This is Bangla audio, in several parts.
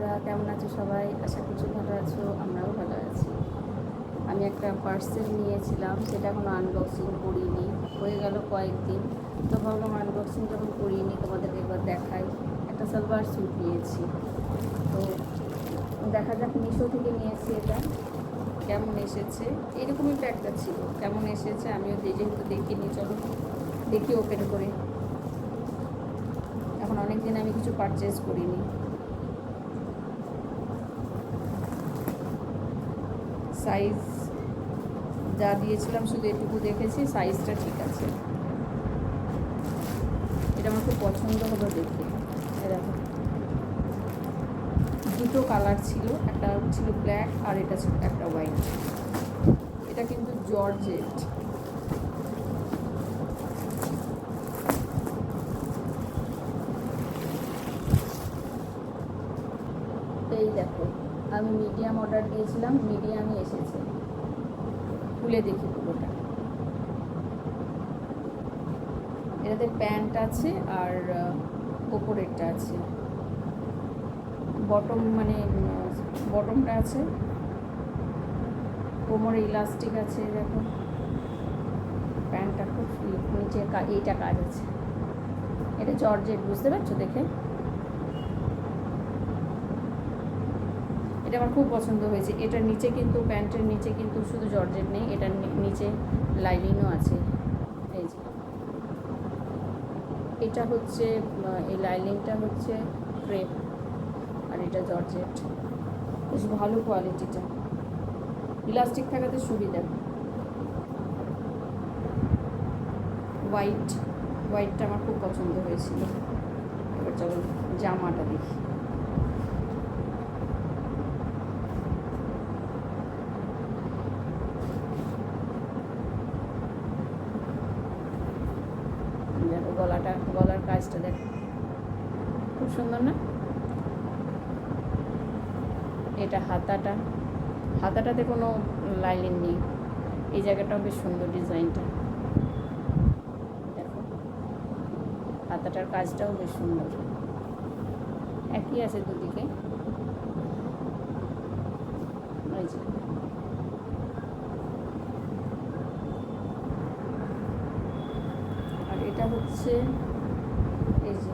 বন্ধুরা, কেমন আছো সবাই? আশা করছি ভালো আছো, আমরাও ভালো আছি। আমি একটা পার্সেল নিয়েছিলাম, সেটা এখনও আনবক্সিং করিনি। হয়ে গেল কয়েকদিন। তো ভাবলাম আনবক্সিং যখন করিনি, তোমাদেরকে একবার দেখাই। একটা সালবার স্যুট নিয়েছি। তো দেখা যাক, মিশো থেকে নিয়েছি এটা। কেমন এসেছে? এরকমই একটা ছিল। কেমন এসেছে, আমিও যেহেতু দেখিনি, চলো দেখি ওপেন করে। এখন অনেক দিন আমি কিছু পারচেস করিনি। সাইজ যা দিয়েছিলাম শুধু এটুকু দেখেছি সাইজটা ঠিক আছে। এটা আমার খুব পছন্দ হলো দেখে। এরকম দুটো কালার ছিল, একটা ছিল ব্ল্যাক আর এটা ছিল, একটা হোয়াইট এটা কিন্তু জর্জেট এই দেখো আমি মিডিয়াম অর্ডার দিয়েছিলাম মিডিয়ামই এসেছে। খুলে দেখি পুরোটা। এটাতে প্যান্ট আছে আর ওপরেরটা আছে। বটম মানে বটমটা আছে। কোমরে ইলাস্টিক আছে, দেখো। প্যান্টটা খুব নিচে এইটা কাজ আছে। এটা জর্জেট, বুঝতে পারছ দেখে? এটা আমার খুব পছন্দ হয়েছে। এটার নিচে কিন্তু, প্যান্টের নিচে কিন্তু শুধু জর্জেট নেই, এটার নিচে লাইনিংও আছে। এই যে। এটা হচ্ছে এই লাইনিংটা হচ্ছে ক্রেপ আর এটা জর্জেট। বেশ ভালো কোয়ালিটিটা। ইলাস্টিক থাকাতে সুবিধা। হোয়াইট, হোয়াইটটা আমার খুব পছন্দ হয়েছিল। এবার চলো জামাটা দেখো। কাজটা দেখো খুব সুন্দর না? এটা হাতাটা। হাতাটাতে কোনো লাইনিং নেই। এই জায়গাটাও বেশ সুন্দর ডিজাইনটা। দেখো। হাতাটার কাজটাও বেশ সুন্দর। একই আছে দুদিকে। আর এটা হচ্ছে এই যে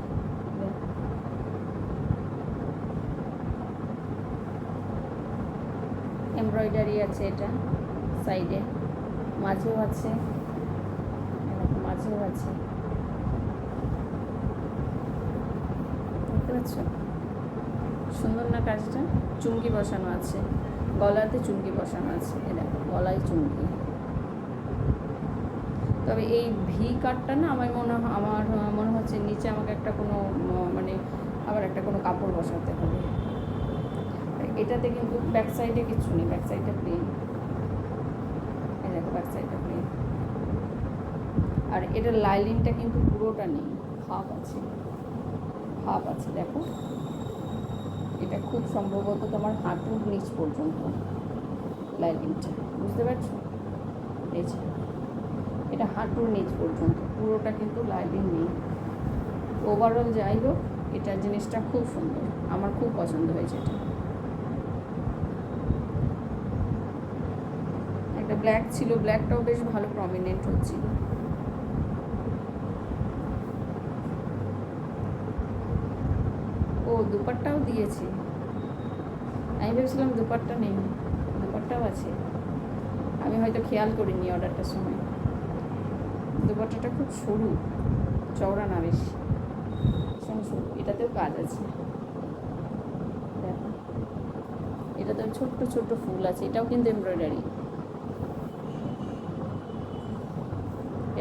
দেখো। এমব্রয়ডারি আছে এটা সাইডে মাঝেও আছে মাঝেও আছে। সুন্দর না কাজটা? চুমকি বসানো আছে। গলাতে চুমকি বসানো আছে। এ দেখো, গলায় চুমকি। তবে এই ভি কাটটা না আমার মনে আমার মনে হচ্ছে নিচে আমাকে একটা কোনো মানে আবার একটা কোনো কাপড় বসাতে হবে। এটাতে কিন্তু ব্যাক সাইডে কিছু নেই ব্যাক সাইডটা প্লেন এই দেখো ব্যাক সাইডটা প্লেন আর এটা লাইলিংটা কিন্তু পুরোটা নেই হাফ আছে। হাফ আছে, দেখো। এটা খুব সম্ভবত তোমার হাঁটুর নিচ পর্যন্ত লাইলিংটা বুঝতে পারছ? এই এটা হাঁটুর নিচ পর্যন্ত, পুরোটা কিন্তু লাইলিং নেই। ওভারঅল যাই হোক, এটা জিনিসটা খুব সুন্দর, আমার খুব পছন্দ হয়েছে এটা একটা ব্ল্যাক ছিল ব্ল্যাকটাও বেশ ভালো প্রমিনেন্ট হচ্ছিল ও, দুপাট্টাও দিয়েছে। আমি ভেবেছিলাম দুপাট্টা নেই, দুপাট্টাও আছে। আমি হয়তো খেয়াল করিনি অর্ডারটার সময়। দুপাট্টাটা খুব সরু, চওড়া না বেশি। সরু এটাতেও কাজ আছে। এটাতেও ছোট্ট ছোট্ট ফুল আছে, এটাও কিন্তু এমব্রয়ডারি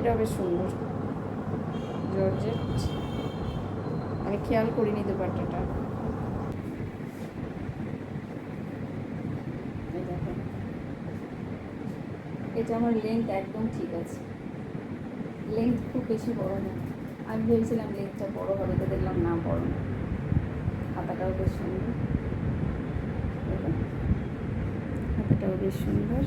এটাও বেশ সুন্দর। জর্জেট আমি খেয়াল করিনি দুপাট্টাটা। এটা আমার লেন্থ একদম ঠিক আছে। লেন্থ খুব বেশি বড় না। আমি ভেবেছিলাম লেন্থটা বড় হবে, তো দেখলাম না, বড় না। হাতাটাও বেশ সুন্দর। হাতাটাও বেশ সুন্দর।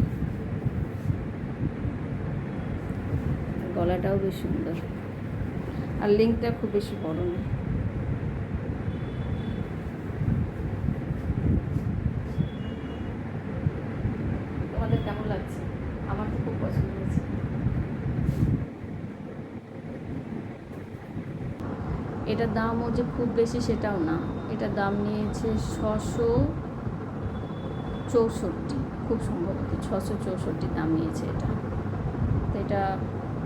গলাটাও বেশ সুন্দর। আর লিঙ্কটা খুব বেশি বড় না। তোমাদের কেমন লাগছে? আমার তো খুব পছন্দ হয়েছে। এটার দামও যে খুব বেশি সেটাও না। এটা দাম নিয়েছে ছশো চৌষট্টি। খুব সম্ভবত ছশো চৌষট্টি দাম নিয়েছে এটা। তো এটা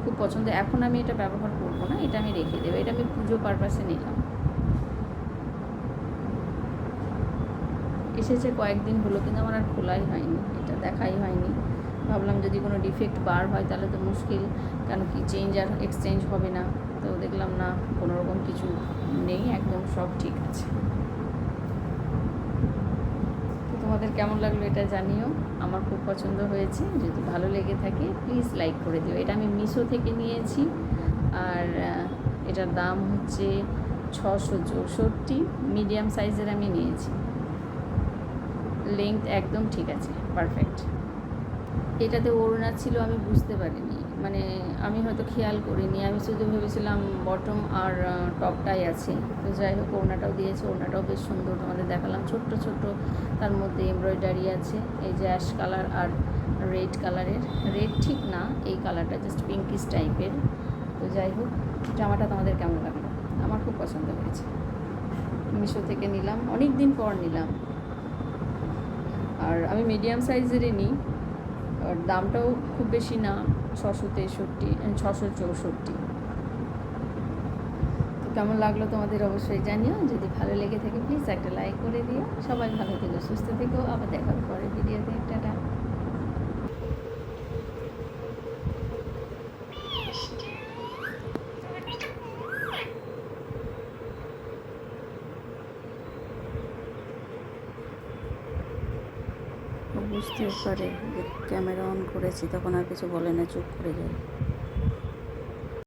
খুব পছন্দ, এখন আমি এটা ব্যবহার করব না, এটা আমি রেখে দেবো এটা আমি পুজো পারপাসে নিলাম। এসেছে কয়েকদিন হলো, কিন্তু আমার আর খোলাই হয়নি, এটা দেখাই হয়নি। ভাবলাম যদি কোনো ডিফেক্ট বার হয়, তাহলে তো মুশকিল, কেন কি চেঞ্জ আর এক্সচেঞ্জ হবে না। তো দেখলাম না, কোনো রকম কিছু নেই, একদম সব ঠিক আছে। তোমাদের কেমন লাগল এটা জানিও। আমার খুব পছন্দ হয়েছে। যদি ভালো লেগে থাকে প্লিজ লাইক করে দিও। এটা আমি মিশো থেকে নিয়েছি। আর এটার দাম হচ্ছে ছশো চৌষট্টি। মিডিয়াম সাইজের আমি নিয়েছি। লেংথ একদম ঠিক আছে। পারফেক্ট এটাতে ওড়না ছিল আমি বুঝতে পারিনি। মানে আমি হয়তো খেয়াল করিনি। আমি শুধু ভেবেছিলাম বটম আর টপটাই আছে। তো যাই হোক, ওড়নাটাও দিয়েছে, ওড়নাটাও বেশ সুন্দর। তোমাদের দেখালাম ছোট্ট ছোট্ট, তার মধ্যে এমব্রয়ডারি আছে। এই যে অ্যাশ কালার আর রেড কালারের রেড ঠিক না, এই কালারটা জাস্ট পিঙ্কিশ টাইপের তো যাই হোক, জামাটা তোমাদের কেমন লাগল? আমার খুব পছন্দ হয়েছে। মিশো থেকে নিলাম অনেক দিন পর নিলাম। আর আমি মিডিয়াম সাইজেরই নিই, আর দামটাও খুব বেশি না। ছশো তেষট্টি, ছশো চৌষট্টি। তো কেমন লাগল তোমাদের অবশ্যই জানিও। যদি ভালো লেগে থাকে প্লিজ একটা লাইক করে দিও। সবাই ভালো থেকো, সুস্থ থেকো। আবার দেখা পরের ভিডিওতে টাটা। বুঝতে পারে যে ক্যামেরা অন করেছি তখন আর কিছু বলে না চুপ করে যায়।